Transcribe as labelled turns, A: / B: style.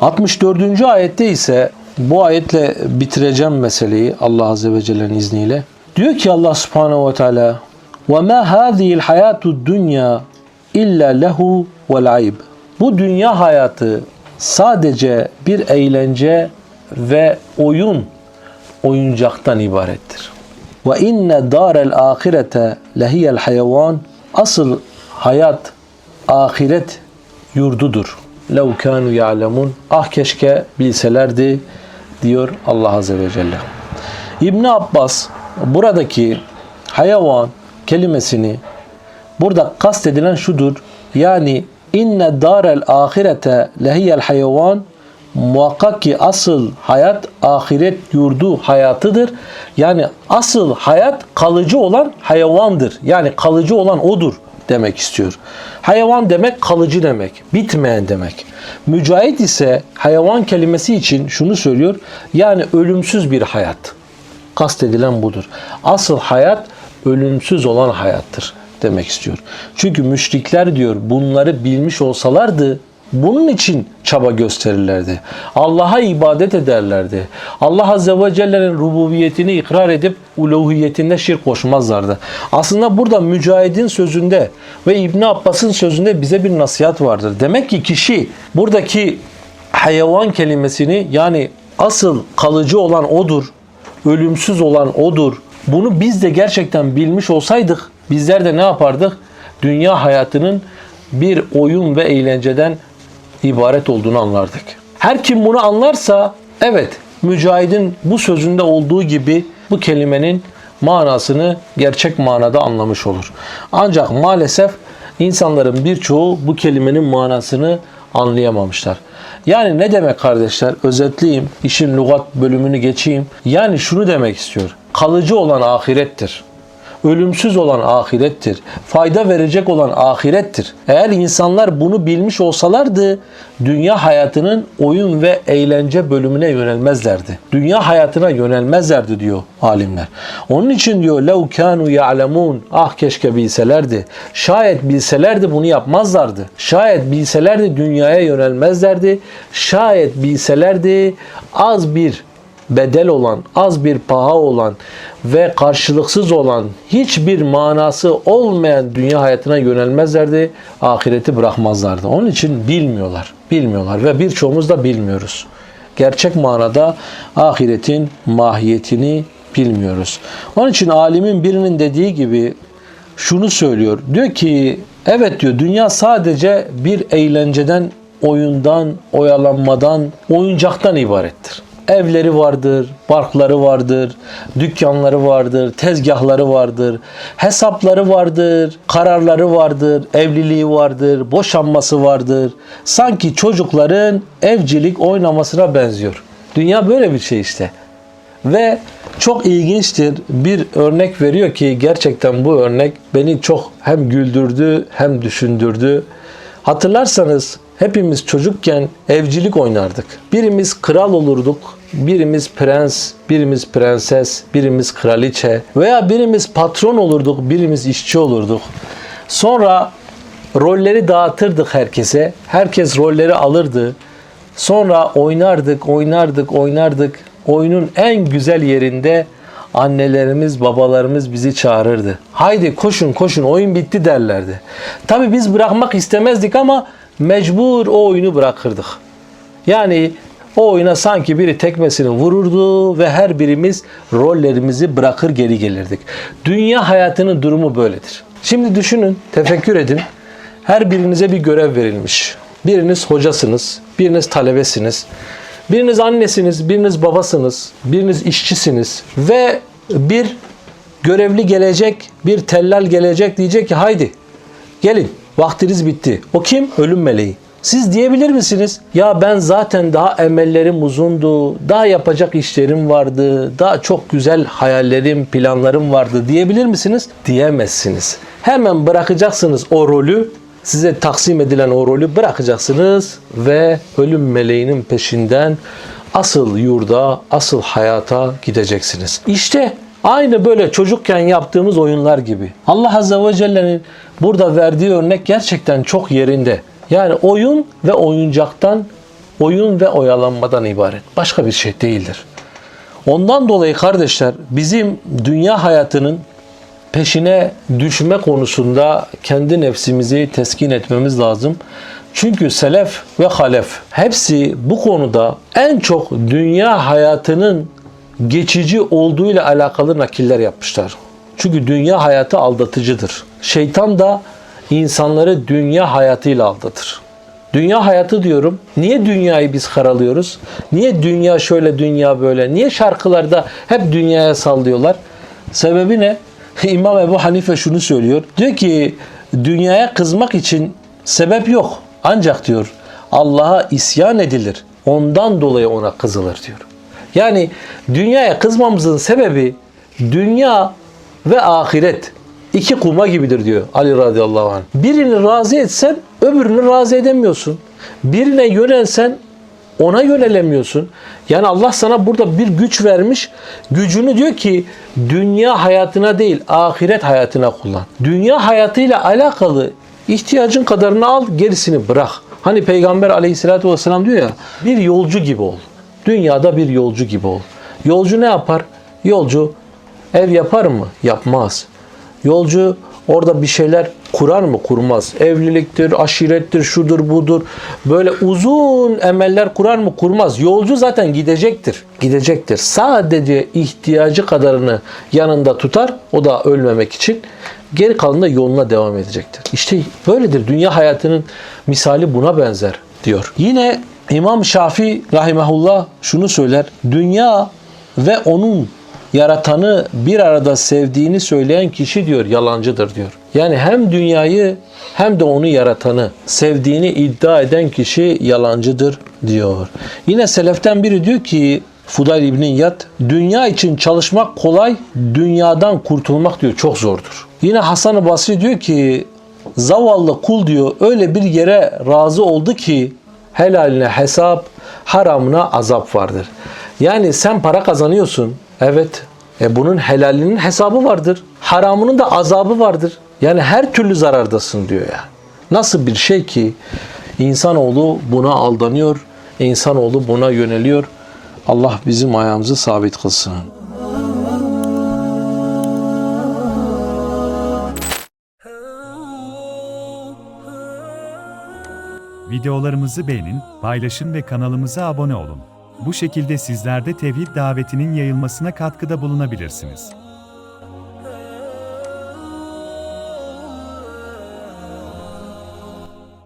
A: 64. ayette ise bu ayetle bitireceğim meseleyi Allah Azze ve Celle'nin izniyle. Diyor ki Allah Subhanahu ve Teala وَمَا هَذِهِ الْحَيَاتُ الدُّنْيَا اِلَّا لَهُ وَالْعَيْبِ Bu dünya hayatı sadece bir eğlence ve oyun, oyuncaktan ibarettir. Ve inne darel ahirete lehiyel hayvan asıl hayat ahiret yurdudur. Lev kanu ya'lemun ah keşke bilselerdi diyor Allah azze ve celle. İbn Abbas buradaki hayvan kelimesini burada kastedilen şudur. Yani inne darel ahirete lehiyel hayvan muhakkak ki asıl hayat ahiret yurdu hayatıdır. Yani asıl hayat kalıcı olan hayvandır. Yani kalıcı olan odur demek istiyor. Hayvan demek kalıcı demek, bitmeyen demek. Mücahit ise hayvan kelimesi için şunu söylüyor. Yani ölümsüz bir hayat. Kastedilen budur. Asıl hayat ölümsüz olan hayattır demek istiyor. Çünkü müşrikler diyor bunları bilmiş olsalardı bunun için çaba gösterirlerdi. Allah'a ibadet ederlerdi. Allah Azze ve Celle'nin rububiyetini ikrar edip uluhiyetinde şirk koşmazlardı. Aslında burada Mücahid'in sözünde ve İbn Abbas'ın sözünde bize bir nasihat vardır. Demek ki kişi buradaki hayvan kelimesini yani asıl kalıcı olan odur, ölümsüz olan odur. Bunu biz de gerçekten bilmiş olsaydık bizler de ne yapardık? Dünya hayatının bir oyun ve eğlenceden ibaret olduğunu anlardık. Her kim bunu anlarsa evet Mücahid'in bu sözünde olduğu gibi bu kelimenin manasını gerçek manada anlamış olur. Ancak maalesef insanların birçoğu bu kelimenin manasını anlayamamışlar. Yani ne demek kardeşler? Özetleyeyim, işin lügat bölümünü geçeyim. Yani şunu demek istiyor. Kalıcı olan ahirettir ölümsüz olan ahirettir. Fayda verecek olan ahirettir. Eğer insanlar bunu bilmiş olsalardı dünya hayatının oyun ve eğlence bölümüne yönelmezlerdi. Dünya hayatına yönelmezlerdi diyor alimler. Onun için diyor lev kanu ya'lemun ah keşke bilselerdi. Şayet bilselerdi bunu yapmazlardı. Şayet bilselerdi dünyaya yönelmezlerdi. Şayet bilselerdi az bir bedel olan, az bir paha olan ve karşılıksız olan, hiçbir manası olmayan dünya hayatına yönelmezlerdi, ahireti bırakmazlardı. Onun için bilmiyorlar, bilmiyorlar ve birçoğumuz da bilmiyoruz. Gerçek manada ahiretin mahiyetini bilmiyoruz. Onun için alimin birinin dediği gibi şunu söylüyor. Diyor ki evet diyor dünya sadece bir eğlenceden, oyundan, oyalanmadan, oyuncaktan ibarettir evleri vardır, parkları vardır, dükkanları vardır, tezgahları vardır, hesapları vardır, kararları vardır, evliliği vardır, boşanması vardır. Sanki çocukların evcilik oynamasına benziyor. Dünya böyle bir şey işte. Ve çok ilginçtir. Bir örnek veriyor ki gerçekten bu örnek beni çok hem güldürdü hem düşündürdü. Hatırlarsanız hepimiz çocukken evcilik oynardık. Birimiz kral olurduk, birimiz prens, birimiz prenses, birimiz kraliçe veya birimiz patron olurduk, birimiz işçi olurduk. Sonra rolleri dağıtırdık herkese. Herkes rolleri alırdı. Sonra oynardık, oynardık, oynardık. Oyunun en güzel yerinde annelerimiz, babalarımız bizi çağırırdı. Haydi koşun koşun oyun bitti derlerdi. Tabi biz bırakmak istemezdik ama mecbur o oyunu bırakırdık. Yani o oyuna sanki biri tekmesini vururdu ve her birimiz rollerimizi bırakır geri gelirdik. Dünya hayatının durumu böyledir. Şimdi düşünün, tefekkür edin. Her birinize bir görev verilmiş. Biriniz hocasınız, biriniz talebesiniz. Biriniz annesiniz, biriniz babasınız, biriniz işçisiniz ve bir görevli gelecek, bir tellal gelecek diyecek ki haydi gelin vaktiniz bitti. O kim? Ölüm meleği. Siz diyebilir misiniz? Ya ben zaten daha emellerim uzundu, daha yapacak işlerim vardı, daha çok güzel hayallerim, planlarım vardı diyebilir misiniz? Diyemezsiniz. Hemen bırakacaksınız o rolü, size taksim edilen o rolü bırakacaksınız ve ölüm meleğinin peşinden asıl yurda, asıl hayata gideceksiniz. İşte Aynı böyle çocukken yaptığımız oyunlar gibi. Allah Azze ve Celle'nin burada verdiği örnek gerçekten çok yerinde. Yani oyun ve oyuncaktan oyun ve oyalanmadan ibaret. Başka bir şey değildir. Ondan dolayı kardeşler bizim dünya hayatının peşine düşme konusunda kendi nefsimizi teskin etmemiz lazım. Çünkü selef ve halef hepsi bu konuda en çok dünya hayatının geçici olduğuyla alakalı nakiller yapmışlar. Çünkü dünya hayatı aldatıcıdır. Şeytan da insanları dünya hayatıyla aldatır. Dünya hayatı diyorum. Niye dünyayı biz karalıyoruz? Niye dünya şöyle dünya böyle? Niye şarkılarda hep dünyaya sallıyorlar? Sebebi ne? İmam Ebu Hanife şunu söylüyor. Diyor ki dünyaya kızmak için sebep yok. Ancak diyor Allah'a isyan edilir. Ondan dolayı ona kızılır diyor. Yani dünyaya kızmamızın sebebi dünya ve ahiret iki kuma gibidir diyor Ali radıyallahu anh. Birini razı etsen öbürünü razı edemiyorsun. Birine yönelsen ona yönelemiyorsun. Yani Allah sana burada bir güç vermiş. Gücünü diyor ki dünya hayatına değil ahiret hayatına kullan. Dünya hayatıyla alakalı ihtiyacın kadarını al gerisini bırak. Hani Peygamber aleyhissalatü vesselam diyor ya bir yolcu gibi ol. Dünyada bir yolcu gibi ol. Yolcu ne yapar? Yolcu ev yapar mı? Yapmaz. Yolcu orada bir şeyler kurar mı? Kurmaz. Evliliktir, aşirettir, şudur budur. Böyle uzun emeller kurar mı? Kurmaz. Yolcu zaten gidecektir. Gidecektir. Sadece ihtiyacı kadarını yanında tutar. O da ölmemek için. Geri kalan da yoluna devam edecektir. İşte böyledir. Dünya hayatının misali buna benzer diyor. Yine İmam Şafii rahimahullah şunu söyler. Dünya ve onun yaratanı bir arada sevdiğini söyleyen kişi diyor yalancıdır diyor. Yani hem dünyayı hem de onu yaratanı sevdiğini iddia eden kişi yalancıdır diyor. Yine seleften biri diyor ki Fudayl İbn Yat dünya için çalışmak kolay, dünyadan kurtulmak diyor çok zordur. Yine Hasan-ı Basri diyor ki zavallı kul diyor öyle bir yere razı oldu ki helaline hesap, haramına azap vardır. Yani sen para kazanıyorsun. Evet. E bunun helalinin hesabı vardır. Haramının da azabı vardır. Yani her türlü zarardasın diyor ya. Nasıl bir şey ki insanoğlu buna aldanıyor, insanoğlu buna yöneliyor. Allah bizim ayağımızı sabit kılsın.
B: Videolarımızı beğenin, paylaşın ve kanalımıza abone olun. Bu şekilde sizler de tevhid davetinin yayılmasına katkıda bulunabilirsiniz.